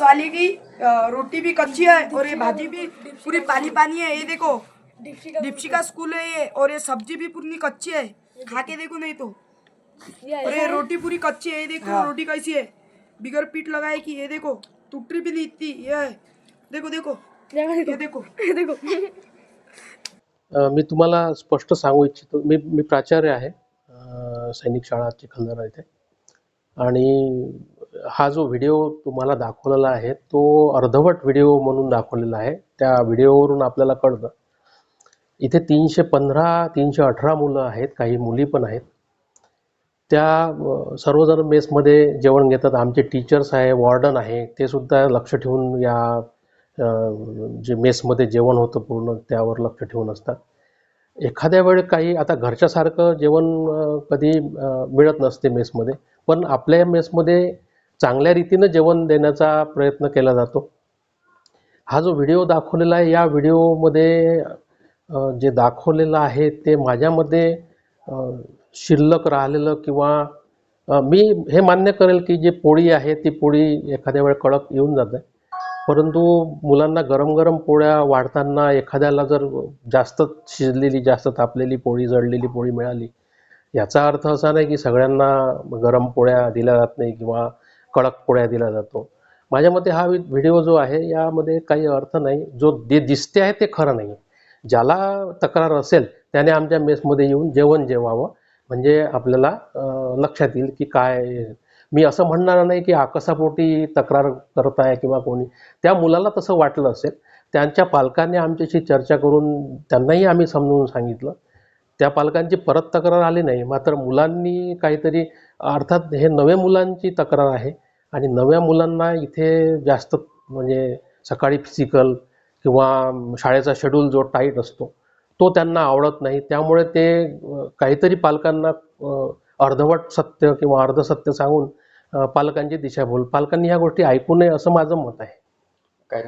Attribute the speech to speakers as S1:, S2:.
S1: वाले की रोटी भी कच्ची है और ये भाजी भी पूरी पानी पानी है। ये देखो दीपशिका स्कूल है ये और ये सब्जी भी पूरी कच्ची है। खा के देखो नहीं तो। और ये रोटी पूरी कच्ची है ये देखो रोटी कैसी है। बिगर पीठ लगाए की ये देखो टूटी भी नहीं इतनी ये है। देखो देखो। ये देखो।
S2: देखो।
S3: मी तुम्हाला स्पष्ट सांगू इच्छितो मी मी प्राचार्य आहे सैनिक शाळा चिखलदरा इथे. आणि हा जो व्हिडिओ तुम्हाला दाखवलेला आहे तो अर्धवट व्हिडिओ म्हणून दाखवलेला आहे. त्या व्हिडिओवरून आपल्याला कळतं. इथे तीनशे पंधरा तीनशे अठरा मुलं आहेत काही मुली पण आहेत. त्या सर्वजण मेसमध्ये जेवण घेतात. आमचे टीचर्स आहे वॉर्डन आहे ते सुद्धा लक्ष ठेवून या जे मेसमध्ये जेवण होतं पूर्ण त्यावर लक्ष ठेवून असतात. एखाद्या वेळ काही आता घरच्यासारखं जेवण कधी मिळत नसते मेसमध्ये पण आपल्या मेसमध्ये चांगल्या रीतीनं जेवण देण्याचा प्रयत्न केला जातो. हा जो व्हिडिओ दाखवलेला आहे या व्हिडिओमध्ये जे दाखवलेलं आहे ते माझ्यामध्ये शिल्लक राहिलेलं किंवा मी हे मान्य करेल की जी पोळी आहे ती पोळी एखाद्या वेळ कडक येऊन जाते. परंतु मुलांना गरम गरम पोळ्या वाढताना एखाद्याला जर जास्त शिजलेली जास्त तापलेली पोळी जळलेली पोळी मिळाली याचा अर्थ असा नाही की सगळ्यांना गरम पोळ्या दिल्या जात नाही किंवा कडक पोळ्या दिला जातो. माझ्या मते हा व्हिडिओ जो आहे यामध्ये काही अर्थ नाही. जो जे दिसते आहे ते खरं नाही ज्याला तक्रार असेल त्याने आमच्या मेसमध्ये येऊन जेवण जेवावं. म्हणजे आपल्याला लक्षात येईल की काय मी असं म्हणणार नाही की आकसापोटी तक्रार करत आहे किंवा कोणी. त्या मुलाला तसं वाटलं असेल. त्यांच्या पालकांनी आमच्याशी चर्चा करून त्यांनाही आम्ही समजून सांगितलं. त्या पालकांची परत तक्रार आली नाही. मात्र मुलांनी काहीतरी अर्थात हे नवे मुलांची तक्रार आहे. आणि नव्या मुलांना इथे जास्त म्हणजे सकाळी फिजिकल किंवा शाळेचा शेड्यूल जो टाईट असतो तो त्यांना आवडत नाही. त्यामुळे ते काहीतरी पालकांना अर्धवट सत्य किंवा अर्धसत्य सांगून पालकांची दिशाभूल. पालकांनी ह्या गोष्टी ऐकू नये असं माझं मत आहे.